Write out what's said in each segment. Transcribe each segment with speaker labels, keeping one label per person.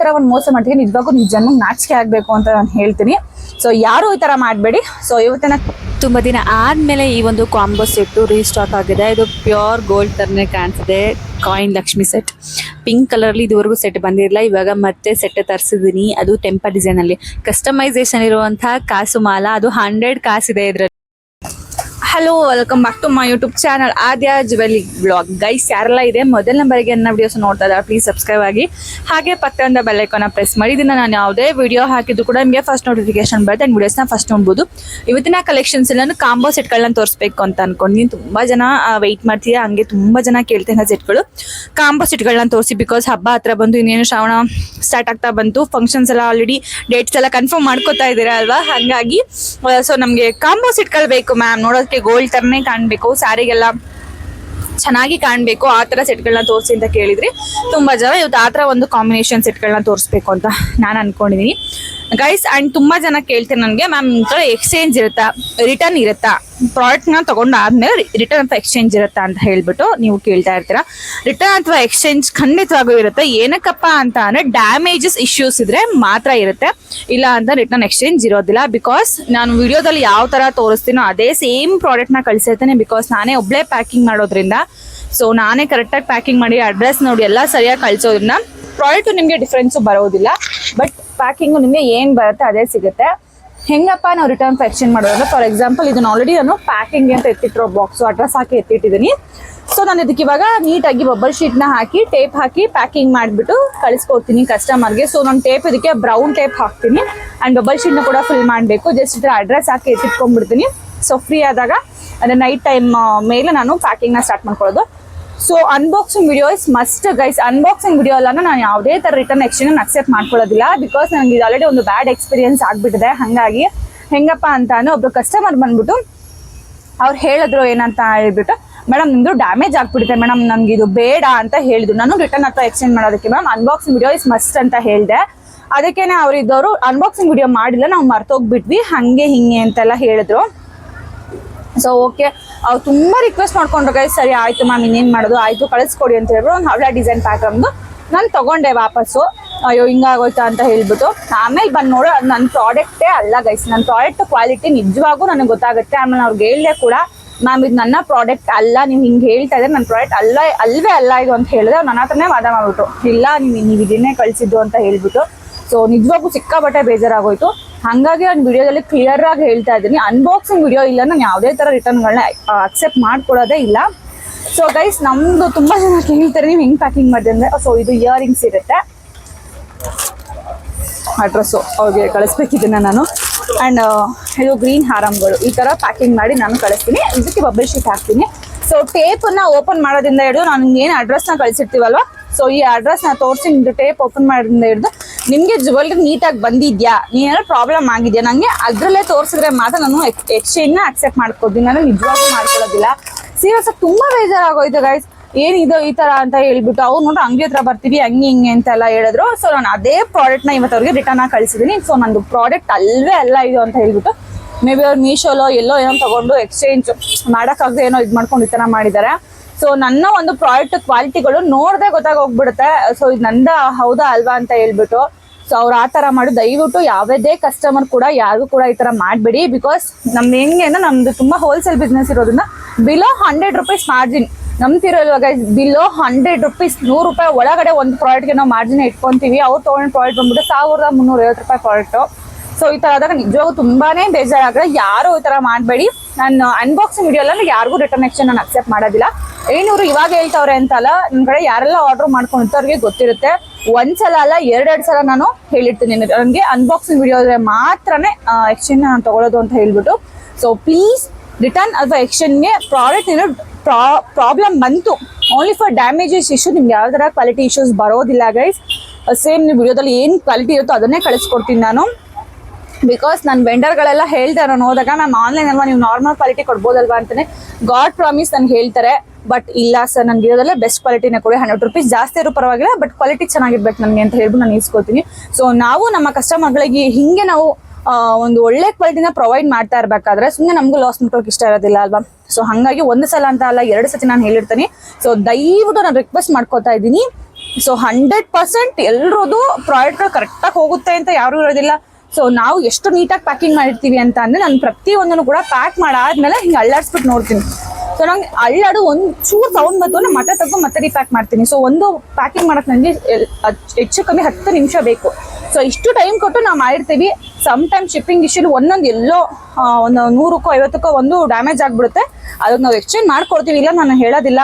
Speaker 1: ತರ ಒಂದು ಮೋಸ ಮಾಡ್ತೀನಿ ನಿಜವಾಗೂ ಜನ್ಮಕ್ಕೆ ನಾಚಿಕೆ ಆಗ್ಬೇಕು ಅಂತ ನಾನು ಹೇಳ್ತೀನಿ. ಸೊ ಯಾರು ಈ ತರ ಮಾಡಬೇಡಿ. ಸೊ ಇವತ್ತಿನ
Speaker 2: ತುಂಬ ದಿನ ಆದ್ಮೇಲೆ ಈ ಒಂದು ಕಾಂಬೋ ಸೆಟ್ ರೀಸ್ಟಾಕ್ ಆಗಿದೆ. ಇದು ಪ್ಯೂರ್ ಗೋಲ್ಡ್ ಥರನೇ ಕಾಣಿಸಿದೆ ಕಾಯಿನ್ ಲಕ್ಷ್ಮಿ ಸೆಟ್ ಪಿಂಕ್ ಕಲರ್ಲಿ ಇದುವರೆಗೂ ಸೆಟ್ ಬಂದಿರಲಿಲ್ಲ. ಇವಾಗ ಮತ್ತೆ ಸೆಟ್ ತರಿಸಿದ್ದೀನಿ. ಅದು ಟೆಂಪಲ್ ಡಿಸೈನಲ್ಲಿ ಕಸ್ಟಮೈಸೇಷನ್ ಇರುವಂತಹ ಕಾಸು ಮಾಲ ಅದು ಹಂಡ್ರೆಡ್ ಕಾಸಿದೆ ಇದರಲ್ಲಿ.
Speaker 1: Hello welcome back to my YouTube channel Aadya jewelry blog guys ಯಾರೆಲ್ಲ ಇದೆ ಮೊದಲ ನಂಬರ್ಗೆ ನನ್ನ ವಿಡಿಯೋಸ್ ನೋಡ್ತಾ ಇದ್ದಾರೆ ಪ್ಲೀಸ್ ಸಬ್ಸ್ಕ್ರೈಬ್ ಆಗಿ. ಹಾಗೆ ಪಕ್ಕದಿಂದ ಬೆಲ್ಲೈಕನ್ನ ಪ್ರೆಸ್ ಮಾಡಿ. ಇದನ್ನ ನಾನು ಯಾವುದೇ ವಿಡಿಯೋ ಹಾಕಿದ್ದು ಕೂಡ ನಿಮಗೆ ಫಸ್ಟ್ ನೋಟಿಫಿಕೇಶನ್ ಬರುತ್ತೆ. ಆ್ಯಂಡ್ ವಿಡಿಯೋಸ್ನ ಫಸ್ಟ್ ನೋಡ್ಬೋದು. ಇವತ್ತಿನ ಕಲೆಕ್ಷನ್ಸ್ ಎಲ್ಲ ಕಾಂಬೋ ಸೆಟ್ಗಳನ್ನ ತೋರಿಸ್ಬೇಕು ಅಂತ ಅನ್ಕೊಂಡಿದ್ದೀನಿ ತುಂಬ ಜನ ವೆಯ್ಟ್ ಮಾಡ್ತೀರಾ ಹಂಗೆ ತುಂಬ ಜನ ಕೇಳ್ತೀನಿ ಸೆಟ್ಗಳು ಕಾಂಬೋ ಸೆಟ್ಗಳನ್ನ ತೋರಿಸಿ ಬಿಕಾಸ್ ಹಬ್ಬ ಹತ್ರ ಬಂದು ಇನ್ನೇನು ಶ್ರಾವಣ ಸ್ಟಾರ್ಟ್ ಆಗ್ತಾ ಬಂತು. ಫಂಕ್ಷನ್ಸ್ ಎಲ್ಲ ಆಲ್ರೆಡಿ ಡೇಟ್ಸ್ ಎಲ್ಲ ಕನ್ಫರ್ಮ್ ಮಾಡ್ಕೋತಾ ಇದ್ದೀರಾ ಅಲ್ವಾ? ಹಾಗಾಗಿ ಸೊ ನಮಗೆ ಕಾಂಬೋ ಸೆಟ್ಗಳು ಬೇಕು ಮ್ಯಾಮ್ ನೋಡೋದಕ್ಕೆ ಗೋಲ್ಡ್ ತರನೇ ಕಾಣಬೇಕು ಸ್ಯಾರಿಗೆಲ್ಲ ಚೆನ್ನಾಗಿ ಕಾಣಬೇಕು, ಆ ಥರ ಸೆಟ್ಗಳನ್ನ ತೋರಿಸಿ ಅಂತ ಕೇಳಿದ್ರಿ ತುಂಬ ಜನ ಇವತ್ತು ಆ ಥರ ಒಂದು ಕಾಂಬಿನೇಷನ್ ಸೆಟ್ಗಳನ್ನ ತೋರಿಸ್ಬೇಕು ಅಂತ ನಾನು ಅನ್ಕೊಂಡಿದ್ದೀನಿ ಗೈಸ್ ಆ್ಯಂಡ್ ತುಂಬ ಜನ ಕೇಳ್ತಾರೆ ನನಗೆ ಮ್ಯಾಮ್ ಎಕ್ಸ್ಚೇಂಜ್ ಇರುತ್ತಾ? ರಿಟರ್ನ್ ಇರುತ್ತಾ? ಪ್ರಾಡಕ್ಟ್ನ ತಗೊಂಡಾದ್ಮೇಲೆ ರಿಟರ್ನ್ ಅಥವಾ ಎಕ್ಸ್ಚೇಂಜ್ ಇರುತ್ತಾ ಅಂತ ಹೇಳ್ಬಿಟ್ಟು ನೀವು ಕೇಳ್ತಾ ಇರ್ತೀರಾ. ರಿಟರ್ನ್ ಅಥವಾ ಎಕ್ಸ್ಚೇಂಜ್ ಖಂಡಿತವಾಗೂ ಇರುತ್ತೆ. ಏನಕ್ಕಪ್ಪ ಅಂತ ಅಂದ್ರೆ ಡ್ಯಾಮೇಜಸ್ ಇಶ್ಯೂಸ್ ಇದ್ರೆ ಮಾತ್ರ ಇರುತ್ತೆ. ಇಲ್ಲ ಅಂತ ರಿಟರ್ನ್ ಎಕ್ಸ್ಚೇಂಜ್ ಇರೋದಿಲ್ಲ. ಬಿಕಾಸ್ ನಾನು ವಿಡಿಯೋದಲ್ಲಿ ಯಾವ ತರ ತೋರಿಸ್ತೀನೋ ಅದೇ ಸೇಮ್ ಪ್ರಾಡಕ್ಟ್ನ ಕಳಿಸಿರ್ತೇನೆ. ಬಿಕಾಸ್ ನಾನೇ ಒಬ್ಳೇ ಪ್ಯಾಕಿಂಗ್ ಮಾಡೋದ್ರಿಂದ. ಸೊ ನಾನೇ ಕರೆಕ್ಟಾಗಿ ಪ್ಯಾಕಿಂಗ್ ಮಾಡಿ ಅಡ್ರೆಸ್ ನೋಡಿ ಎಲ್ಲ ಸರಿಯಾಗಿ ಕಳಿಸೋದ್ರಿಂದ ಪ್ರಾಡಕ್ಟ್ ನಿಮಗೆ ಡಿಫ್ರೆನ್ಸು ಬರೋದಿಲ್ಲ. ಬಟ್ ಪ್ಯಾಕಿಂಗು ನಿಮಗೆ ಏನು ಬರುತ್ತೆ ಅದೇ ಸಿಗುತ್ತೆ. ಹೆಂಗಪ್ಪ ನಾವು ರಿಟರ್ನ್ ಎಕ್ಸ್ಚೇಂಜ್ ಮಾಡೋದಂದ್ರೆ ಫಾರ್ ಎಕ್ಸಾಂಪಲ್ ಇದನ್ನ ಆಲ್ರೆಡಿ ನಾನು ಪ್ಯಾಕಿಂಗ್ ಅಂತ ಎತ್ತಿಟ್ಟಿರೋ ಬಾಕ್ಸು ಅಡ್ರೆಸ್ ಹಾಕಿ ಎತ್ತಿಟ್ಟಿದ್ದೀನಿ. ಸೊ ನಾನು ಇದಕ್ಕೆ ಇವಾಗ ನೀಟಾಗಿ ಬಬ್ಬಲ್ ಶೀಟ್ನ ಹಾಕಿ ಟೇಪ್ ಹಾಕಿ ಪ್ಯಾಕಿಂಗ್ ಮಾಡಿಬಿಟ್ಟು ಕಳಿಸ್ಕೊಡ್ತೀನಿ ಕಸ್ಟಮರ್ಗೆ ಸೊ ನಾನು ಟೇಪ್ ಇದಕ್ಕೆ ಬ್ರೌನ್ ಟೇಪ್ ಹಾಕ್ತೀನಿ ಆ್ಯಂಡ್ ಬಬ್ಬಲ್ ಶೀಟ್ನ ಕೂಡ ಫಿಲ್ ಮಾಡಬೇಕು. ಜಸ್ಟ್ ಇದರ ಅಡ್ರೆಸ್ ಹಾಕಿ ಎತ್ತಿಟ್ಕೊಂಡ್ಬಿಡ್ತೀನಿ. ಸೊ ಫ್ರೀ ಆದಾಗ ಅಂದರೆ ನೈಟ್ ಟೈಮ್ ಮೇಲೆ ನಾನು ಪ್ಯಾಕಿಂಗ್ನ ಸ್ಟಾರ್ಟ್ ಮಾಡ್ಕೊಳ್ಳೋದು. So unboxing video is must guys unboxing video ಅಲ್ಲ ನಾನು ಯಾವುದೇ ಥರ ರಿಟರ್ನ್ ಎಕ್ಸ್ಚೇಂಜ್ ಅಕ್ಸೆಪ್ಟ್ ಮಾಡ್ಕೊಳ್ಳೋದಿಲ್ಲ. ಬಿಕಾಸ್ ನನಗೆ ಇದು ಆಲ್ರೆಡಿ ಒಂದು ಬ್ಯಾಡ್ ಎಕ್ಸ್ಪೀರಿಯನ್ಸ್ ಆಗಿಬಿಟ್ಟಿದೆ. ಹಾಗಾಗಿ ಹೆಂಗಪ್ಪ ಅಂತ ಒಬ್ರು ಕಸ್ಟಮರ್ ಬಂದ್ಬಿಟ್ಟು ಅವ್ರು ಹೇಳಿದ್ರು ಏನಂತ ಹೇಳ್ಬಿಟ್ಟು, ಮೇಡಮ್, ನಿಮ್ದು ಡ್ಯಾಮೇಜ್ ಆಗ್ಬಿಡುತ್ತೆ ಮೇಡಮ್, ನಮ್ಗೆ ಇದು ಬೇಡ ಅಂತ ಹೇಳಿದ್ರು. ನಾನು ರಿಟರ್ನ್ ಅಥವಾ ಎಕ್ಸ್ಚೇಂಜ್ ಮಾಡೋದಕ್ಕೆ, ma'am unboxing video is must ಅಂತ ಹೇಳಿದೆ. ಅದಕ್ಕೇನೆ ಅವ್ರು ಇದ್ದವರು ಅನ್ಬಾಕ್ಸಿಂಗ್ ವಿಡಿಯೋ ಮಾಡಿಲ್ಲ, ನಾವು ಮರ್ತೋಗ್ಬಿಟ್ವಿ. ಹಂಗೆ ಹಿಂಗೆ ಅಂತೆಲ್ಲ ಹೇಳಿದ್ರು. ಸೊ ಓಕೆ ಅವ್ರು ತುಂಬ ರಿಕ್ವೆಸ್ಟ್ ಮಾಡ್ಕೊಂಡ್ರು ಗೈಸ್ ಸರಿ, ಆಯ್ತು ಮ್ಯಾಮ್ ಇನ್ನೇನು ಮಾಡೋದು? ಆಯ್ತು, ಕಳಿಸ್ಕೊಡಿ ಅಂತ ಹೇಳ್ಬಿಟ್ಟು ಒಂದು ಹವಳ ಡಿಸೈನ್ ಪ್ಯಾಟರ್ನ್ದು ನಾನು ತಗೊಂಡೆ ವಾಪಸ್ಸು. ಅಯ್ಯೋ, ಹಿಂಗಾಗೋಯ್ತಾ ಅಂತ ಹೇಳ್ಬಿಟ್ಟು ಆಮೇಲೆ ಬಂದು ನೋಡು, ಅದು ನನ್ನ ಪ್ರಾಡಕ್ಟೇ ಅಲ್ಲ ಗೈಸ್ ನನ್ನ ಪ್ರಾಡಕ್ಟ್ ಕ್ವಾಲಿಟಿ ನಿಜವಾಗೂ ನನಗೆ ಗೊತ್ತಾಗುತ್ತೆ. ಆಮೇಲೆ ಅವ್ರಿಗೆ ಹೇಳಿದೆ ಕೂಡ ಮ್ಯಾಮ್ ಇದು ನನ್ನ ಪ್ರಾಡಕ್ಟ್ ಅಲ್ಲ, ನೀವು ಹಿಂಗೆ ಹೇಳ್ತಾ ಇದ್ರೆ ನನ್ನ ಪ್ರಾಡಕ್ಟ್ ಅಲ್ಲ ಅಲ್ಲವೇ ಅಲ್ಲ ಇದು ಅಂತ ಹೇಳಿದೆ ಅವ್ರು ನನ್ನ ಹತ್ರನೇ ವಾದ ಮಾಡ್ಬಿಟ್ಟು ಇಲ್ಲ, ನೀವು ನೀವು ಇದನ್ನೇ ಕಳಿಸಿದ್ದು ಅಂತ ಹೇಳ್ಬಿಟ್ಟು. ಸೊ ನಿಜವಾಗೂ ಸಿಕ್ಕಾಬಟ್ಟೆ ಬೇಜಾರಾಗೋಯ್ತು. ಹಾಗಾಗಿ ನಾನು ವಿಡಿಯೋದಲ್ಲಿ ಕ್ಲಿಯರ್ ಆಗಿ ಹೇಳ್ತಾ ಇದ್ದೀನಿ. ಅನ್ಬಾಕ್ಸಿಂಗ್ ವಿಡಿಯೋ ಇಲ್ಲ, ನಾನು ಯಾವುದೇ ಥರ ರಿಟರ್ನ್ಗಳನ್ನ ಅಕ್ಸೆಪ್ಟ್ ಮಾಡ್ಕೊಳ್ಳೋದೇ ಇಲ್ಲ. ಸೊ ಗೈಸ್ ನಮ್ದು ತುಂಬಾ ಜನ ಕೇಳ್ತಾರೆ, ನೀವು ಹೆಂಗೆ ಪ್ಯಾಕಿಂಗ್ ಮಾಡಿದೆ ಅಂದ್ರೆ ಸೊ ಇದು ಇಯರಿಂಗ್ಸ್ ಇರುತ್ತೆ. ಅಡ್ರೆಸ್ಸು ಅವ್ರಿಗೆ ಕಳಿಸ್ಬೇಕಿದ್ದೀನಿ ನಾನು. ಆ್ಯಂಡ್ ಇದು ಗ್ರೀನ್ ಹಾರಮ್ಗಳು ಈ ಥರ ಪ್ಯಾಕಿಂಗ್ ಮಾಡಿ ನಾನು ಕಳಿಸ್ತೀನಿ. ಇದಕ್ಕೆ ಬಬ್ಬಲ್ ಶೀಟ್ ಹಾಕ್ತೀನಿ. ಸೊ ಟೇಪನ್ನ ಓಪನ್ ಮಾಡೋದ್ರಿಂದ ಹಿಡಿದು ನಾನು ಏನು ಅಡ್ರೆಸ್ನ ಕಳಿಸಿರ್ತೀವಲ್ವ? ಸೊ ಈ ಅಡ್ರೆಸ್ನ ತೋರಿಸಿ, ನಿಮ್ದು ಟೇಪ್ ಓಪನ್ ಮಾಡೋದ್ರಿಂದ ಹಿಡಿದು ನಿಮಗೆ ಜುವೆಲ್ರಿ ನೀಟಾಗಿ ಬಂದಿದ್ಯಾ? ನೀನೇನಾದ್ರು ಪ್ರಾಬ್ಲಮ್ ಆಗಿದೆಯಾ? ನನಗೆ ಅದರಲ್ಲೇ ತೋರಿಸಿದ್ರೆ ಮಾತ್ರ ನಾನು ಎಕ್ಸ್ಚೇಂಜ್ನ ಅಕ್ಸೆಪ್ಟ್ ಮಾಡ್ಕೊಡ್ತೀನಿ. ನಾನು ನಿಜವಾಗ್ಲೂ ಮಾಡ್ಕೊಳ್ಳೋದಿಲ್ಲ. ಸೀರಿಯಸ್ ತುಂಬ ಬೇಜಾರಾಗೋಯ್ತು ಗೈಸ್ ಏನಿದು ಈ ತರ ಅಂತ ಹೇಳ್ಬಿಟ್ಟು ಅವ್ರು ನೋಡ್ರಿ ಅಂಗಡಿ ಹತ್ರ ಬರ್ತೀವಿ, ಹಂಗೆ ಹಿಂಗೆ ಅಂತೆಲ್ಲ ಹೇಳಿದ್ರು. ಸೊ ನಾನು ಅದೇ ಪ್ರಾಡಕ್ಟ್ನ ಇವತ್ತು ಅವ್ರಿಗೆ ರಿಟರ್ನ್ ಆಗಿ ಕಳಿಸಿದ್ದೀನಿ ಸೊ ನಂದು ಪ್ರಾಡಕ್ಟ್ ಅಲ್ವೇ ಅಲ್ಲ ಇದು ಅಂತ ಹೇಳ್ಬಿಟ್ಟು ಮೇ ಬಿ ಅವ್ರು ಮೀಶೋಲೋ ಎಲ್ಲೋ ಏನೋ ತಗೊಂಡು ಎಕ್ಸ್ಚೇಂಜ್ ಮಾಡೋಕ್ಕಾಗದೆ ಏನೋ ಇದು ಮಾಡ್ಕೊಂಡು ಈ ಥರ ಮಾಡಿದ್ದಾರೆ. ಸೊ ನನ್ನ ಒಂದು ಪ್ರಾಡಕ್ಟ್ ಕ್ವಾಲಿಟಿಗಳು ನೋಡದೆ ಗೊತ್ತಾಗೋಗ್ಬಿಡುತ್ತೆ ಸೊ ಇದು ನಂದ ಹೌದಾ ಅಲ್ವಾ ಅಂತ ಹೇಳ್ಬಿಟ್ಟು. ಸೊ ಅವ್ರು ಆ ಥರ ಮಾಡಿ. ದಯವಿಟ್ಟು ಯಾವುದೇ ಕಸ್ಟಮರ್ ಕೂಡ ಯಾರು ಕೂಡ ಈ ಥರ ಮಾಡಬೇಡಿ ಬಿಕಾಸ್ ನಮ್ದು ಹೆಂಗೆ ಅಂದ್ರೆ ನಮ್ದು ತುಂಬ ಹೋಲ್ಸೇಲ್ ಬಿಸ್ನೆಸ್ ಇರೋದನ್ನ ಬಿಲೋ ಹಂಡ್ರೆಡ್ ರುಪೀಸ್ ಮಾರ್ಜಿನ್ ನಂಬ್ತಿರೋಲ್ವ ಗೈಸ್ ಬಿಲೋ ಹಂಡ್ರೆಡ್ ರುಪೀಸ್ ನೂರು ರೂಪಾಯಿ ಒಳಗಡೆ ಒಂದು ಪ್ರಾಡಕ್ಟ್ಗೆ ನಾವು ಮಾರ್ಜಿನ್ ಇಟ್ಕೊಂತೀವಿ. ಅವ್ರು ತೊಗೊಂಡು ಪ್ರಾಡಕ್ಟ್ ಬಂದ್ಬಿಟ್ಟು ಸಾವಿರದ ಮುನ್ನೂರ ಐವತ್ತು ರೂಪಾಯಿ ಪ್ರಾಡಕ್ಟು ಸೊ ಈ ಥರ ಆದಾಗ ನಿಜವಾಗೂ ತುಂಬಾನೇ ಬೇಜಾರಾಗ್ರೆ ಯಾರು ಈ ಥರ ಮಾಡಬೇಡಿ. ನಾನು ಅನ್ಬಾಕ್ಸಿಂಗ್ ವಿಡಿಯೋ ಎಲ್ಲ ಯಾರಿಗೂ ರಿಟರ್ನ್ ಎಕ್ಸ್ಚೇಂಜ್ ನಾನು ಅಕ್ಸೆಪ್ಟ್ ಮಾಡೋದಿಲ್ಲ. ಏನಿವ್ರು ಇವಾಗ ಹೇಳ್ತವ್ರೆ ಅಂತಲ್ಲ ನನ್ನ ಕಡೆ ಯಾರೆಲ್ಲ ಆರ್ಡರ್ ಮಾಡ್ಕೊಂಡಿರ್ತವ್ರಿಗೆ ಗೊತ್ತಿರುತ್ತೆ. ಒಂದ್ಸಲ ಅಲ್ಲ, ಎರಡೆರಡು ಸಲ ನಾನು ಹೇಳಿರ್ತೀನಿ ನನಗೆ ಅನ್ಬಾಕ್ಸಿಂಗ್ ವಿಡಿಯೋ ಇದ್ರೆ ಮಾತ್ರನೇ ಎಕ್ಸ್ಚೇಂಜ್ ನಾನು ತಗೊಳ್ಳೋದು ಅಂತ ಹೇಳ್ಬಿಟ್ಟು. ಸೊ ಪ್ಲೀಸ್ ರಿಟರ್ನ್ ಅಥವಾ ಎಕ್ಸ್ಚೇಂಜ್ಗೆ ಪ್ರಾಡಕ್ಟ್ ಏನೋ ಪ್ರಾಬ್ಲಮ್ ಬಂತು ಓನ್ಲಿ ಫಾರ್ ಡ್ಯಾಮೇಜಸ್ ಇಶ್ಯೂ ನಿಮ್ಗೆ ಯಾವ ಥರ ಕ್ವಾಲಿಟಿ ಇಶ್ಯೂಸ್ ಬರೋದಿಲ್ಲ ಗೈಸ್ ಸೇಮ್ ನೀವು ವಿಡಿಯೋದಲ್ಲಿ ಏನು ಕ್ವಾಲಿಟಿ ಇರುತ್ತೋ ಅದನ್ನೇ ಕಳಿಸ್ಕೊಡ್ತೀನಿ ನಾನು. ಬಿಕಾಸ್ ನನ್ನ ವೆಂಡರ್ಗಳೆಲ್ಲ ಹೇಳ್ತಾರೆ ನಾನು ಮ್ಯಾಮ್ ಆನ್ಲೈನ್ ಅಲ್ವಾ, ನೀವು ನಾರ್ಮಲ್ ಕ್ವಾಲಿಟಿ ಕೊಡ್ಬೋದಲ್ವಾ ಅಂತಲೇ ಗಾಡ್ ಪ್ರಾಮಿಸ್ ನನ್ಗೆ ಹೇಳ್ತಾರೆ. ಬಟ್ ಇಲ್ಲ ಸರ್, ನನಗೆ ಇರೋದಲ್ಲೇ ಬೆಸ್ಟ್ ಕ್ವಾಲಿಟಿನೇ ಕೊಡಿ. ಹಂಡ್ರೆಡ್ ರುಪೀಸ್ ಜಾಸ್ತಿ ಇರೋ ಪರವಾಗಿಲ್ಲ ಬಟ್ ಕ್ವಾಲಿಟಿ ಚೆನ್ನಾಗಿರ್ಬೇಕು ನನಗೆ ಅಂತ ಹೇಳ್ಬಿಟ್ಟು ನಾನು ಇಸ್ಕೊತೀನಿ ಸೊ ನಾವು ನಮ್ಮ ಕಸ್ಟಮರ್ಗಳಿಗೆ ಹಿಂಗೆ ನಾವು ಒಂದು ಒಳ್ಳೆ ಕ್ವಾಲಿಟಿನ ಪ್ರೊವೈಡ್ ಮಾಡ್ತಾ ಇರಬೇಕಾದ್ರೆ ಸುಮ್ಮನೆ ನಮಗೂ ಲಾಸ್ ಮುಟ್ಟೋಕೆ ಇಷ್ಟ ಇರೋದಿಲ್ಲ ಅಲ್ವಾ? ಸೊ ಹಾಗಾಗಿ ಒಂದು ಸಲ ಅಂತ ಅಲ್ಲ, ಎರಡು ಸತಿ ನಾನು ಹೇಳಿರ್ತೀನಿ. ಸೊ ದಯವಿಟ್ಟು ನಾನು ರಿಕ್ವೆಸ್ಟ್ ಮಾಡ್ಕೋತಾ ಇದ್ದೀನಿ. ಸೊ ಹಂಡ್ರೆಡ್ ಪರ್ಸೆಂಟ್ ಎಲ್ರದ್ದು ಪ್ರಾಡಕ್ಟ್ ಕರೆಕ್ಟಾಗಿ ಹೋಗುತ್ತೆ ಅಂತ ಯಾರು ಇರೋದಿಲ್ಲ ಸೊ ನಾವು ಎಷ್ಟು ನೀಟಾಗಿ ಪ್ಯಾಕಿಂಗ್ ಮಾಡಿರ್ತೀವಿ ಅಂತ ಅಂದ್ರೆ, ನಾನು ಪ್ರತಿಯೊಂದನ್ನು ಕೂಡ ಪ್ಯಾಕ್ ಮಾಡಾದ್ಮೇಲೆ ಹಿಂಗೆ ಅಳ್ಳಾಡ್ಸ್ಬಿಟ್ಟು ನೋಡ್ತೀನಿ. ಸೊ ನಂಗೆ ಅಳ್ಳಾಡು ಒಂದು ಚೂರು ಸೌಂಡ್ ಬಂತು ನಾನು ಮತ್ತೆ ತಗೊಂಡು ಮತ್ತೆ ರೀಪ್ಯಾಕ್ ಮಾಡ್ತೀನಿ. ಸೊ ಒಂದು ಪ್ಯಾಕಿಂಗ್ ಮಾಡಕ್ ನನಗೆ ಹೆಚ್ಚು ಕಮ್ಮಿ ಹತ್ತು ನಿಮಿಷ ಬೇಕು. ಸೊ ಇಷ್ಟು ಟೈಮ್ ಕೊಟ್ಟು ನಾವು ಮಾಡಿರ್ತೀವಿ. ಸಮ್ ಟೈಮ್ ಶಿಪ್ಪಿಂಗ್ ಇಶ್ಯೂ ಒಂದೊಂದು ಎಲ್ಲೋ ಒಂದು ನೂರಕ್ಕೋ, ಐವತ್ತಕ್ಕೋ ಒಂದು ಡ್ಯಾಮೇಜ್ ಆಗಿಬಿಡುತ್ತೆ. ಅದಕ್ಕೆ ನಾವು ಎಕ್ಸ್ಚೇಂಜ್ ಮಾಡ್ಕೊಡ್ತೀವಿ. ಇಲ್ಲ, ನಾನು ಹೇಳೋದಿಲ್ಲ.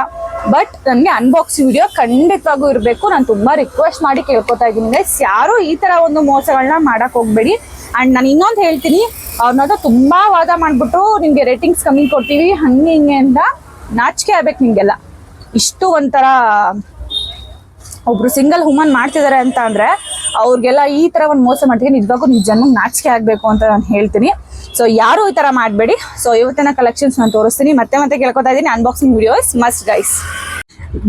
Speaker 1: ಬಟ್ ನನಗೆ ಅನ್ಬಾಕ್ಸ್ ವಿಡಿಯೋ ಖಂಡಿತವಾಗೂ ಇರಬೇಕು. ನಾನು ತುಂಬ ರಿಕ್ವೆಸ್ಟ್ ಮಾಡಿ ಕೇಳ್ಕೊತಾ ಇದ್ದೀನಿ. ಗೈಸ್ ಯಾರು ಈ ಥರ ಒಂದು ಮೋಸಗಳನ್ನ ಮಾಡೋಕ್ಕೆ ಹೋಗ್ಬೇಡಿ. ಅಂಡ್ ನಾನು ಇನ್ನೊಂದು ಹೇಳ್ತೀನಿ ಅವ್ರನ್ನ ತುಂಬಾ ವಾದ ಮಾಡ್ಬಿಟ್ಟು ನಿಮ್ಗೆ ರೇಟಿಂಗ್ಸ್ ಕಮ್ಮಿ ಕೊಡ್ತೀವಿ, ಹಂಗೆ ಹಿಂಗೆ ಅಂತ ನಾಚಿಕೆ ಆಗ್ಬೇಕು ನಿಮ್ಗೆಲ್ಲ. ಇಷ್ಟು ಒಂಥರ ಒಬ್ರು ಸಿಂಗಲ್ ವುಮನ್ ಮಾಡ್ತಿದ್ದಾರೆ ಅಂತ ಅಂದ್ರೆ ಅವ್ರಿಗೆಲ್ಲ ಈ ತರ ಒಂದು ಮೋಸ ಮಾಡ್ತೀವಿ ನಿಜವಾಗೂ ನಿಜ ಜನ್ಮಕ್ಕೆ ನಾಚಿಕೆ ಆಗ್ಬೇಕು ಅಂತ ನಾನು ಹೇಳ್ತೀನಿ. ಸೊ ಯಾರು ಈ ತರ ಮಾಡಬೇಡಿ. ಸೊ ಇವತ್ತಿನ ಕಲೆಕ್ಷನ್ಸ್ ನಾನು ತೋರಿಸ್ತೀನಿ. ಮತ್ತೆ ಮತ್ತೆ ಕೇಳ್ಕೊತಾ ಇದ್ದೀನಿ. Unboxing videos must guys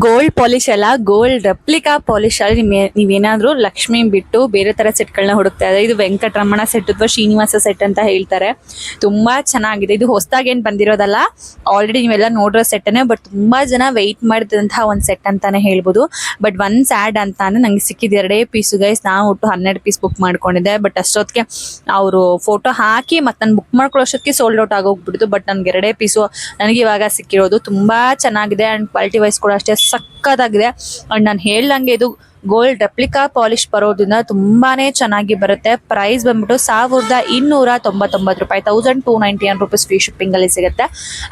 Speaker 2: gold polish ಅಲ್ಲ, ಗೋಲ್ಡ್ ರೆಪ್ಲಿಕಾ ಪಾಲಿಶ್ ನಿಮ್ಗೆ ನೀವೇನಾದ್ರೂ ಲಕ್ಷ್ಮಿ ಬಿಟ್ಟು ಬೇರೆ ತರ ಸೆಟ್ಗಳನ್ನ ಹುಡುಕ್ತಾ ಇದ್ದಾರೆ ಇದು ವೆಂಕಟರಮಣ ಸೆಟ್ ಅಥವಾ ಶ್ರೀನಿವಾಸ ಸೆಟ್ ಅಂತ ಹೇಳ್ತಾರೆ. ತುಂಬಾ ಚೆನ್ನಾಗಿದೆ. ಇದು ಹೊಸದಾಗಿ ಏನ್ ಬಂದಿರೋದಲ್ಲ ಆಲ್ರೆಡಿ ನೀವೆಲ್ಲ ನೋಡಿರೋ ಸೆಟ್ನೇ ಬಟ್ ತುಂಬಾ ಜನ ವೆಯ್ಟ್ ಮಾಡಿದಂತಹ ಒಂದು ಸೆಟ್ ಅಂತಾನೆ ಹೇಳ್ಬೋದು. ಬಟ್ ಒನ್ ಸ್ಯಾಡ್ ಅಂತ ಅಂದ್ರೆ ನಂಗೆ ಸಿಕ್ಕಿದ ಎರಡೇ ಪೀಸು ಗೈಸ್ ನಾನು ಒಟ್ಟು ಹನ್ನೆರಡು ಪೀಸ್ ಬುಕ್ ಮಾಡ್ಕೊಂಡಿದ್ದೆ. ಬಟ್ ಅಷ್ಟೊತ್ತಿಗೆ ಅವರು ಫೋಟೋ ಹಾಕಿ ಮತ್ತೆ ನಾನು ಬುಕ್ ಮಾಡ್ಕೊಳ್ಳೋಷ್ಟೊತ್ತಿಗೆ ಸೋಲ್ಡ್ ಔಟ್ ಆಗೋಗ್ಬಿಡ್ತು. ಬಟ್ ನನ್ಗೆ ಎರಡೇ ಪೀಸು ನನಗೆ ಇವಾಗ ಸಿಕ್ಕಿರೋದು ತುಂಬಾ ಚೆನ್ನಾಗಿದೆ. ಅಂಡ್ ಕ್ವಾಲಿಟಿ ವೈಸ್ ಕೂಡ ಅಷ್ಟೇ ಸಕ್ಕತ್ತಾಗಿದೆ. ಅಂಡ್ ನಾನು ಹೇಳ್ದಂಗೆ ಇದು ಗೋಲ್ಡ್ ರೆಪ್ಲಿಕಾ ಪಾಲಿಶ್ ಬರೋದ್ರಿಂದ ತುಂಬಾನೇ ಚೆನ್ನಾಗಿ ಬರುತ್ತೆ. ಪ್ರೈಸ್ ಬಂದ್ಬಿಟ್ಟು ಸಾವಿರದ ಇನ್ನೂರ ತೊಂಬತ್ತೊಂಬತ್ತು ರೂಪಾಯಿ thousand two ninety one rupees free shipping ಅಲ್ಲಿ ಸಿಗುತ್ತೆ.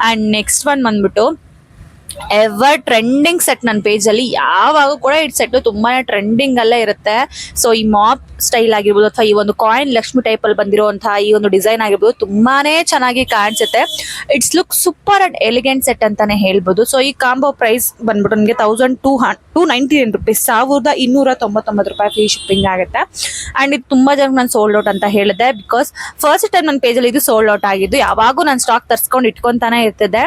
Speaker 2: ಅಂಡ್ ನೆಕ್ಸ್ಟ್ ಒನ್ ಬಂದ್ಬಿಟ್ಟು ಎವರ್ ಟ್ರೆಂಡಿಂಗ್ ಸೆಟ್ ನನ್ನ ಪೇಜಲ್ಲಿ ಯಾವಾಗ ಕೂಡ ಇಟ್ ಸೆಟ್ ತುಂಬಾನೇ ಟ್ರೆಂಡಿಂಗ್ ಅಲ್ಲೇ ಇರುತ್ತೆ. ಸೊ ಈ ಮಾಪ್ ಸ್ಟೈಲ್ ಆಗಿರ್ಬೋದು ಅಥವಾ ಈ ಒಂದು ಕಾಯಿನ್ ಲಕ್ಷ್ಮಿ ಟೈಪ್ ಅಲ್ಲಿ ಬಂದಿರುವಂತಹ ಈ ಒಂದು ಡಿಸೈನ್ ಆಗಿರ್ಬೋದು ತುಂಬಾನೇ ಚೆನ್ನಾಗಿ ಕಾಣಿಸುತ್ತೆ. It's look super and elegant set ಅಂತಾನೆ ಹೇಳ್ಬೋದು. ಸೊ ಈ ಕಾಂಬೋ ಪ್ರೈಸ್ ಬಂದ್ಬಿಟ್ಟು ನನಗೆ thousand two two ninety nine rupees ಸಾವಿರದ ಇನ್ನೂರ ತೊಂಬತ್ತೊಂಬತ್ತು ರೂಪಾಯಿ ಫ್ರೀ ಶಿಪ್ಪಿಂಗ್ ಆಗುತ್ತೆ. ಅಂಡ್ ಇದು ತುಂಬಾ ಜನ ನಾನು ಸೋಲ್ಡ್ ಔಟ್ ಅಂತ ಹೇಳಿದೆ ಬಿಕಾಸ್ ಫಸ್ಟ್ ಟೈಮ್ ನನ್ನ ಪೇಜಲ್ಲಿ ಇದು ಸೋಲ್ಡ್ ಔಟ್ ಆಗಿದ್ದು, ಯಾವಾಗೂ ನಾನು ಸ್ಟಾಕ್ ತರ್ಸ್ಕೊಂಡು ಇಟ್ಕೊಂತಾನೆ ಇರ್ತಿದ್ದೆ.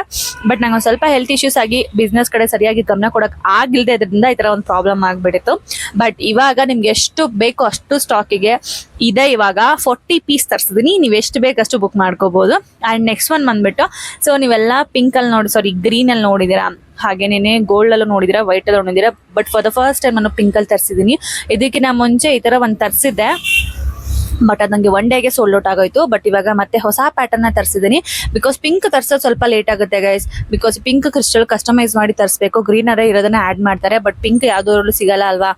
Speaker 2: ಬಟ್ ನಂಗೆ ಒಂದು ಸ್ವಲ್ಪ ಹೆಲ್ತ್ ಇಶ್ಯೂಸ್ ಆಗಿ ಬಿಸ್ನೆಸ್ ಕಡೆ ಸರಿಯಾಗಿ ಗಮನ ಕೊಡಕ್ ಆಗಿಲ್ದೆ ಇದ್ರಿಂದ ಈ ತರ ಒಂದು ಪ್ರಾಬ್ಲಮ್ ಆಗ್ಬಿಟ್ಟಿತ್ತು. ಬಟ್ ಇವಾಗ ನಿಮ್ಗೆ ಎಷ್ಟು ಬೇಕೋ ಅಷ್ಟು ಸ್ಟಾಕಿಗೆ ಇದೆ ಇವಾಗ. ಫೋರ್ಟಿ ಪೀಸ್ ತರಿಸಿದೀನಿ. ನೀವು ಎಷ್ಟು ಬೇಕಷ್ಟು ಬುಕ್ ಮಾಡ್ಕೋಬಹುದು ಅಂಡ್ ನೆಕ್ಸ್ಟ್ ಒನ್ ಬಂದ್ಬಿಟ್ಟು ಸೊ ನೀವೆಲ್ಲ ಪಿಂಕ್ ಅಲ್ಲಿ ನೋಡಿ ಸಾರಿ ಗ್ರೀನ್ ಅಲ್ಲಿ ನೋಡಿದಿರಾ? ಹಾಗೇನೇನೆ ಗೋಲ್ಡ್ ಅಲ್ಲೂ ನೋಡಿದಿರಾ ವೈಟ್ ಅಲ್ಲಿ ನೋಡಿದಿರಾ? But for the first time ನಾನು ಪಿಂಕ್ ಅಲ್ಲಿ ತರಿಸಿದೀನಿ. ಇದಕ್ಕಿಂತ ಮುಂಚೆ ಈ ತರ ಒಂದು ತರಿಸಿದ್ದೆ. ಬಟ್ ಅದು ನನಗೆ ಒನ್ ಡೇಗೆ ಸೋಲ್ಡ್ ಔಟ್ ಆಗೋಯ್ತು. ಬಟ್ ಇವಾಗ ಮತ್ತೆ ಹೊಸ ಪ್ಯಾಟರ್ನ್ ತರಿಸಿದ್ದೀನಿ ಬಿಕಾಸ್ ಪಿಂಕ್ ತರಿಸೋದು ಸ್ವಲ್ಪ ಲೇಟ್ ಆಗುತ್ತೆ guys because pink crystal customize ಮಾಡಿ ತರಿಸ್ಬೇಕು. ಗ್ರೀನ್ ಅರೇ ಇರೋದನ್ನ ಆ್ಯಡ್ ಮಾಡ್ತಾರೆ. ಬಟ್ ಪಿಂಕ್ ಯಾವುದರಲ್ಲೂ ಸಿಗಲ್ಲ ಅಲ್ವಾ?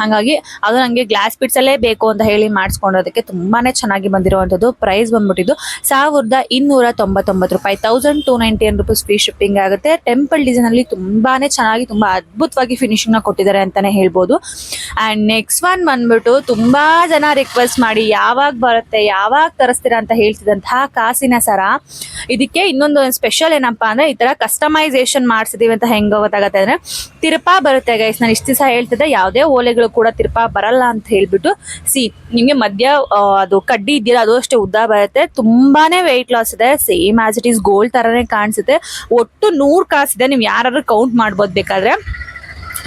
Speaker 2: ಹಾಗಾಗಿ ಅದು ನನಗೆ ಗ್ಲಾಸ್ ಪಿಟ್ಸ್ ಅಲ್ಲೇ ಬೇಕು ಅಂತ ಹೇಳಿ ಮಾಡಿಸ್ಕೊಂಡಿರೋದಕ್ಕೆ ತುಂಬಾ ಚೆನ್ನಾಗಿ ಬಂದಿರುವಂಥದ್ದು. ಪ್ರೈಸ್ ಬಂದ್ಬಿಟ್ಟಿದ್ದು ಸಾವಿರದ ಇನ್ನೂರ ತೊಂಬತ್ತೊಂಬತ್ತು ರೂಪಾಯಿ. Thousand two ninety one rupees free shipping ಆಗುತ್ತೆ. ಟೆಂಪಲ್ ಡಿಸೈನ್ ಅಲ್ಲಿ ತುಂಬಾನೇ ಚೆನ್ನಾಗಿ, ತುಂಬಾ ಅದ್ಭುತವಾಗಿ ಫಿನಿಶಿಂಗ್ನ ಕೊಟ್ಟಿದ್ದಾರೆ ಅಂತಾನೆ ಹೇಳ್ಬೋದು. ಅಂಡ್ ನೆಕ್ಸ್ಟ್ ಒನ್ ಬಂದ್ಬಿಟ್ಟು ತುಂಬಾ ಜನ ರಿಕ್ವೆಸ್ಟ್ ಮಾಡಿ ಯಾವಾಗ ಬರುತ್ತೆ, ಯಾವಾಗ ತರಿಸ್ತೀರಾ ಅಂತ ಹೇಳ್ತಿದಂತಹ ಕಾಸಿನ ಸರ. ಇದಕ್ಕೆ ಇನ್ನೊಂದು ಸ್ಪೆಷಲ್ ಏನಪ್ಪಾ ಅಂದ್ರೆ ಈ ತರ ಕಸ್ಟಮೈಸೇಷನ್ ಮಾಡಿಸಿದೀವಿ ಅಂತ ಹೆಂಗ ಗೊತ್ತಾಗತ್ತೆ ಅಂದ್ರೆ ತಿರುಪಾ ಬರುತ್ತೆ ಗೈಸ್ ನಾನು ಇಷ್ಟು ದಿವಸ ಹೇಳ್ತಿದ್ದೆ, ಯಾವುದೇ ಓಲೆಗಳು ಕೂಡ ತಿರುಪಾ ಬರಲ್ಲ ಅಂತ ಹೇಳ್ಬಿಟ್ಟು. ಸಿ ನಿಮ್ಗೆ ಮಧ್ಯ ಅದು ಕಡ್ಡಿ ಇದೆಯಲ್ಲ ಅದು ಅಷ್ಟೇ ಉದ್ದ ಬರುತ್ತೆ. ತುಂಬಾನೇ ವೆಯ್ಟ್ ಲಾಸ್ ಇದೆ. Same as it is gold ತರನೇ ಕಾಣಿಸುತ್ತೆ. ಒಟ್ಟು ನೂರು ಕಾಸಿದೆ, ನೀವು ಯಾರು ಕೌಂಟ್ ಮಾಡ್ಬೋದು ಬೇಕಾದ್ರೆ.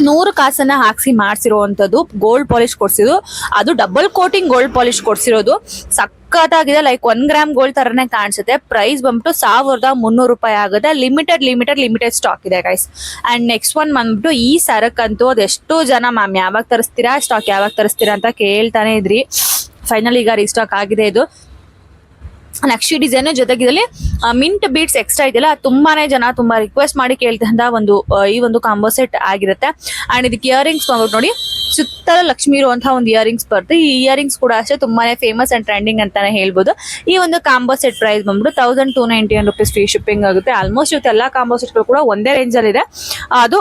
Speaker 2: ನೂರು ಕಾಸನ್ನ ಹಾಕ್ಸಿ ಮಾಡಿಸಿರುವಂಥದ್ದು ಗೋಲ್ಡ್ ಪಾಲಿಶ್ ಕೊಡ್ಸಿದ್ದು. ಅದು ಡಬಲ್ ಕೋಟಿಂಗ್ ಗೋಲ್ಡ್ ಪಾಲಿಶ್ ಕೊಡ್ಸಿರೋದು. ಸಖತ್ತಾಗಿದೆ. ಲೈಕ್ ಒನ್ ಗ್ರಾಮ್ ಗೋಲ್ಡ್ ತರನೇ ಕಾಣಿಸುತ್ತೆ. ಪ್ರೈಸ್ ಬಂದ್ಬಿಟ್ಟು ಸಾವಿರದ ಮುನ್ನೂರು ರೂಪಾಯಿ ಆಗುತ್ತೆ. ಲಿಮಿಟೆಡ್ ಲಿಮಿಟೆಡ್ ಲಿಮಿಟೆಡ್ ಸ್ಟಾಕ್ ಇದೆ ಗೈಸ್ ಅಂಡ್ ನೆಕ್ಸ್ಟ್ ಒನ್ ಬಂದ್ಬಿಟ್ಟು ಈ ಸರಕ್ಕಂತೂ ಅದೆಷ್ಟೋ ಜನ ಮ್ಯಾಮ್ ಯಾವಾಗ ತರಿಸ್ತೀರಾ ಸ್ಟಾಕ್ ಯಾವಾಗ ತರಿಸ್ತೀರಾ ಅಂತ ಕೇಳ್ತಾನೆ ಇದ್ರಿ. ಫೈನಲ್ ಈಗ ರೀಸ್ಟಾಕ್ ಆಗಿದೆ ಇದು. ನಕ್ಷಿ ಡಿಸೈನ್ ಜೊತೆಗೆ ಇದರಲ್ಲಿ ಮಿಂಟ್ ಬೀಟ್ಸ್ ಎಕ್ಸ್ಟ್ರಾ ಇದೆಯಲ್ಲ ತುಂಬಾನೇ ಜನ ತುಂಬಾ ರಿಕ್ವೆಸ್ಟ್ ಮಾಡಿ ಕೇಳ್ತಂತ ಒಂದು ಈ ಒಂದು ಕಾಂಬೋ ಸೆಟ್ ಆಗಿರುತ್ತೆ. ಅಂಡ್ ಇದಕ್ಕೆ ಇಯರಿಂಗ್ಸ್ ಬಂದ್ಬಿಟ್ಟು ನೋಡಿ, ಸುತ್ತಲ ಲಕ್ಷ್ಮಿ ಇರುವಂತಹ ಒಂದು ಇಯರಿಂಗ್ಸ್ ಬರುತ್ತೆ. ಈ ಇಯರಿಂಗ್ಸ್ ಕೂಡ ಅಷ್ಟೇ ತುಂಬಾನೇ ಫೇಮಸ್ ಅಂಡ್ ಟ್ರೆಂಡಿಂಗ್ ಅಂತಾನೆ ಹೇಳ್ಬೋದು. ಈ ಒಂದು ಕಾಂಬೋ ಸೆಟ್ ಪ್ರೈಸ್ ಬಂದ್ಬಿಟ್ಟು thousand two ninety one rupees free shipping ಆಗುತ್ತೆ. ಆಲ್ಮೋಸ್ಟ್ ಇವತ್ತು ಎಲ್ಲಾ ಕಾಂಬೋ ಸೆಟ್ಗಳು ಕೂಡ ಒಂದೇ ರೇಂಜ್ ಅಲ್ಲಿ ಇದೆ. ಅದು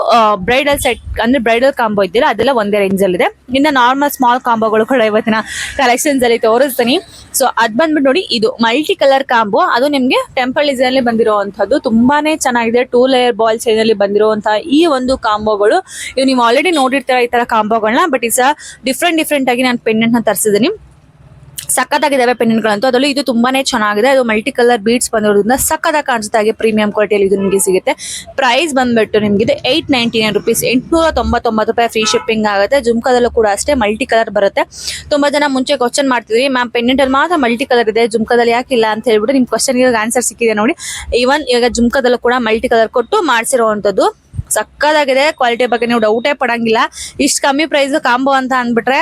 Speaker 2: ಬ್ರೈಡಲ್ ಸೆಟ್ ಅಂದ್ರೆ ಬ್ರೈಡಲ್ ಕಾಂಬೋ ಇದ್ದೀರಾ ಅದೆಲ್ಲ ಒಂದೇ ರೇಂಜ್ ಅಲ್ಲಿ ಇದೆ. ಇನ್ನು ನಾರ್ಮಲ್ ಸ್ಮಾಲ್ ಕಾಂಬೋಗಳು ಕೂಡ ಇವತ್ತಿನ ಕಲೆಕ್ಷನ್ಸ್ ಅಲ್ಲಿ ತೋರಿಸ್ತೀನಿ. ಸೊ ಅದ್ ಬಂದ್ಬಿಟ್ಟು ನೋಡಿ, ಇದು ಮಲ್ಟಿ ಕಲರ್ ಕಾಂಬೋ ಅದು ನಿಮ್ಗೆ ಟೆಂಪಲ್ ಡಿಸೈನ್ ಅಲ್ಲಿ ಬಂದಿರುವಂತದ್ದು ತುಂಬಾನೇ ಚೆನ್ನಾಗಿದೆ. ಟೂ ಲೇಯರ್ ಬಾಲ್ ಚೈನ್ ಅಲ್ಲಿ ಬಂದಿರುವಂತಹ ಈ ಒಂದು ಕಾಂಬೋಗಳು. ಇವ್ ನೀವು ಆಲ್ರೆಡಿ ನೋಡಿರ್ತೀರ ಈ ತರ ಕಾಂಬೋಗಳನ್ನ ಬಟ್ ಇಸ್ ಡಿಫ್ರೆಂಟ್ ಡಿಫ್ರೆಂಟ್ ಆಗಿ ನಾನು ಪೆಂಡೆಂಟ್ನ ತರಿಸಿದ್ದೀನಿ. ಸಕ್ಕತ್ತಾಗಿದ್ದಾವೆ ಪೆನ್ನುಗಳಂತೂ ಅದರಲ್ಲೂ ಇದು ತುಂಬಾನೇ ಚೆನ್ನಾಗಿದೆ. ಅದು ಮಲ್ಟಿ ಕಲರ್ ಬೀಡ್ಸ್ ಬಂದಿರೋದ್ರಿಂದ ಸಕ್ಕತ್ತಾಗಿ ಕಾಣಿಸುತ್ತೆ. ಹಾಗೆ ಪ್ರೀಮಿಯಂ ಕ್ವಾಲಿಟಿಯಲ್ಲಿ ಇದು ನಿಮಗೆ ಸಿಗುತ್ತೆ. ಪ್ರೈಸ್ ಬಂದ್ಬಿಟ್ಟು ನಿಮಗೆ ಇದು ಏಯ್ಟ್ ನೈಂಟಿ ನೈನ್ ರುಪೀಸ್ ಎಂಟುನೂರ ತೊಂಬತ್ತೊಂಬತ್ತು ರೂಪಾಯಿ ಫ್ರೀ ಶಿಪ್ಪಿಂಗ್ ಆಗುತ್ತೆ. ಜುಮ್ಕಾದಲ್ಲೂ ಕೂಡ ಅಷ್ಟೇ ಮಲ್ಟಿ ಕಲರ್ ಬರುತ್ತೆ. ತುಂಬಾ ಜನ ಮುಂಚೆ ಕ್ವಶನ್ ಮಾಡ್ತಿದ್ವಿ ಮ್ಯಾಮ್ ಪೆಂಡೆಂಟ್ ಅಲ್ಲಿ ಮಾತ್ರ ಮಲ್ಟಿ ಕಲರ್ ಇದೆ. ಜುಮ್ಕಾದಲ್ಲಿ ಯಾಕಿಲ್ಲ? ಅಂತ ಹೇಳ್ಬಿಟ್ಟು ನಿಮ್ ಕ್ವಶನ್ ಆನ್ಸರ್ ಸಿಕ್ಕಿದೆ ನೋಡಿ. ಈವನ್ ಇವಾಗ ಜುಮ್ಕಾದಲ್ಲೂ ಕೂಡ ಮಲ್ಟಿ ಕಲರ್ ಕೊಟ್ಟು ಮಾಡಿಸಿರುವಂಥದ್ದು.
Speaker 1: ಸಕ್ಕದಾಗಿದೆ ಕ್ವಾಲಿಟಿ ಬಗ್ಗೆ ನೀವು ಡೌಟೇ ಪಡಂಗಿಲ್ಲ. ಇಷ್ಟು ಕಮ್ಮಿ ಪ್ರೈಸ್ ಕಾಂಬೋ ಅಂತ ಅಂದ್ಬಿಟ್ರೆ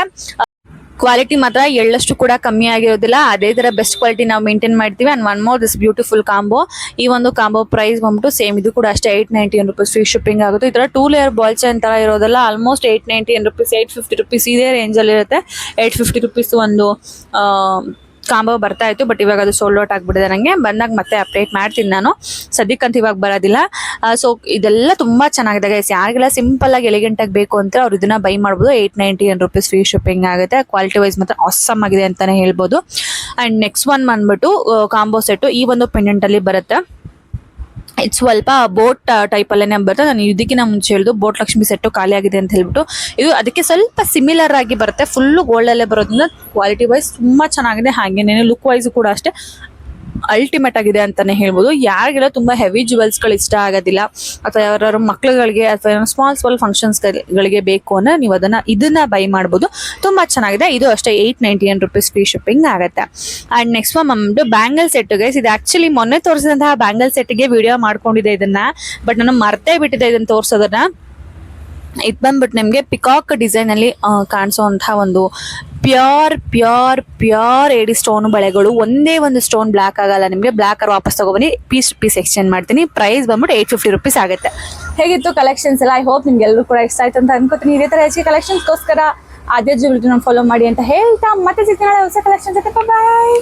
Speaker 1: ಕ್ವಾಲಿಟಿ ಮಾತ್ರ ಎಳ್ಳಷ್ಟು ಕೂಡ ಕಮ್ಮಿ ಆಗಿರೋದಿಲ್ಲ. ಅದೇ ತರ ಬೆಸ್ಟ್ ಕ್ವಾಲಿಟಿ ನಾವು ಮೇಂಟೈನ್ ಮಾಡ್ತೀವಿ. And one more this beautiful combo ಈ ಒಂದು ಕಾಂಬೋ ಪ್ರೈಸ್ ಬಂದ್ಬಿಟ್ಟು ಸೇಮ್ ಇದು ಕೂಡ ಅಷ್ಟೇ. Eight ninety rupees free shipping ಆಗುತ್ತೆ. ಈ ತರ ಟೂ ಲೇಯರ್ ಬಾಲ್ಸ್ ಅಂತ ಇರೋದಲ್ಲ almost eight ninety rupees eight fifty rupees ಇದೇ ರೇಂಜಲ್ಲಿ ಇರುತ್ತೆ. ಏಯ್ಟ್ ಫಿಫ್ಟಿ ರುಪೀಸ್ ಒಂದು ಕಾಂಬೋ ಬರ್ತಾ ಇತ್ತು ಬಟ್ ಇವಾಗ ಅದು ಸೋಲ್ಡ್ ಔಟ್ ಆಗಿಬಿಡಿದೆ ನನಗೆ ಬಂದಾಗ ಮತ್ತೆ ಅಪ್ಡೇಟ್ ಮಾಡ್ತೀನಿ ನಾನು. ಸದ್ಯಕ್ಕಂತ ಇವಾಗ ಬರೋದಿಲ್ಲ. ಸೊ ಇದೆಲ್ಲ ತುಂಬಾ ಚೆನ್ನಾಗಿದೆ ಗೈಸ್ ಯಾರಿಗೆಲ್ಲ ಸಿಂಪಲ್ ಆಗಿ ಎಲಿಗೆಂಟ್ ಆಗಿ ಬೇಕು ಅಂತ ಅವ್ರು ಇದನ್ನ ಬೈ ಮಾಡ್ಬೋದು. Eight ninety rupees free shipping ಆಗುತ್ತೆ. ಕ್ವಾಲಿಟಿ ವೈಸ್ ಮಾತ್ರ ಆಸಮ್ ಆಗಿದೆ ಅಂತಾನೆ ಹೇಳ್ಬೋದು. ಅಂಡ್ ನೆಕ್ಸ್ಟ್ ಒನ್ ಬಂದ್ಬಿಟ್ಟು ಕಾಂಬೋ ಸೆಟ್ ಈ ಒಂದು ಪೆಂಡೆಂಟ್ ಅಲ್ಲಿ ಬರುತ್ತೆ. ಸ್ವಲ್ಪ ಬೋಟ್ ಟೈಪ್ ಅಲ್ಲೇನೆ ಬರುತ್ತೆ. ನಾನು ಇದಕ್ಕಿಂತ ಮುಂಚೆ ಹೇಳಿದ್ದು ಬೋಟ್ ಲಕ್ಷ್ಮಿ ಸೆಟ್ಟು ಖಾಲಿ ಆಗಿದೆ ಅಂತ ಹೇಳ್ಬಿಟ್ಟು ಇದು ಅದಕ್ಕೆ ಸ್ವಲ್ಪ ಸಿಮಿಲರ್ ಆಗಿ ಬರುತ್ತೆ. ಫುಲ್ಲು ಗೋಲ್ಡಲ್ಲೇ ಬರೋದ್ರಿಂದ ಕ್ವಾಲಿಟಿ ವೈಸ್ ತುಂಬಾ ಚೆನ್ನಾಗಿದೆ. ಹಾಗೇನೇ ಲುಕ್ ವೈಸ್ ಕೂಡ ಅಷ್ಟೇ. ಅಲ್ಟಿಮೇಟ್ ಆಗಿದೆ ಅಂತಾನೆ ಹೇಳ್ಬೋದು. ಯಾರಿಗೆಲ್ಲ ತುಂಬಾ ಹೆವಿ ಗಳು ಇಷ್ಟ ಆಗೋದಿಲ್ಲ, ಅಥವಾ ಯಾರು ಮಕ್ಳುಗಳಿಗೆ ಅಥವಾ ಸ್ಮಾಲ್ ಸ್ಮಾಲ್ ಫಂಕ್ಷನ್ಸ್ ಗಳಿಗೆ ಬೇಕು ಅಂದ್ರೆ ನೀವು ಅದನ್ನ ಇದನ್ನ ಬೈ ಮಾಡ್ಬೋದು. ತುಂಬಾ ಚೆನ್ನಾಗಿದೆ. ಇದು ಅಷ್ಟೇ eight ninety rupees free shipping ಆಗುತ್ತೆ. ಅಂಡ್ ನೆಕ್ಸ್ಟ್ ಒನ್ ನಮ್ದು ಬ್ಯಾಂಗಲ್ ಸೆಟ್ ಗೈಸ್ ಇದು ಆಕ್ಚುಲಿ ಮೊನ್ನೆ ತೋರಿಸಿದಂತಹ ಬ್ಯಾಂಗಲ್ ಸೆಟ್ಗೆ ವಿಡಿಯೋ ಮಾಡ್ಕೊಂಡಿದೆ ಇದನ್ನ. ಬಟ್ ನಾನು ಮರ್ತೇ ಬಿಟ್ಟಿದೆ ಇದನ್ನ ತೋರಿಸೋದನ್ನ. ಇದು ಬಂದ್ಬಿಟ್ಟು ನಿಮಗೆ ಪಿಕಾಕ್ ಡಿಸೈನ್ ಅಲ್ಲಿ ಕಾಣಿಸುವಂತಹ ಒಂದು pure pure pure AD stone ಬಳೆಗಳು. ಒಂದೇ ಒಂದು ಸ್ಟೋನ್ ಬ್ಲಾಕ್ ಆಗಲ್ಲ ನಿಮಗೆ. ಬ್ಲಾಕ್ ಆರ್ ವಾಪಸ್ ತೊಗೊಬನ್ನಿ. ಪೀಸ್ ಪೀಸ್ ಎಕ್ಸ್ಚೇಂಜ್ ಮಾಡ್ತೀನಿ. ಪ್ರೈಸ್ ಬಂದ್ಬಿಟ್ಟು ಏಯ್ಟ್ ಫಿಫ್ಟಿ ರುಪೀಸ್ ಆಗುತ್ತೆ. ಹೇಗಿತ್ತು ಕಲೆಕ್ಷನ್ಸ್ ಎಲ್ಲ? ಐ ಹೋಪ್ ನಿಮ್ಗೆ ಎಲ್ಲರೂ ಕೂಡ ಇಷ್ಟ ಆಯ್ತು ಅಂತ ಅನ್ಕೋತೀನಿ. ಇದೇ ತರ ಹೆಚ್ಚಿಗೆ ಕಲೆಕ್ಷನ್ಸ್ಗೋಸ್ಕರ ಅದೇ ಜುವೆಲ್ರಿ ಫಾಲೋ ಮಾಡಿ ಅಂತ ಹೇಳ್ತಾ. ಮತ್ತೆ ಸಿಗ್ತೀನಿ ಹೊಸ ಕಲೆಕ್ಷನ್ ಜೊತೆ. ಬಾಯ್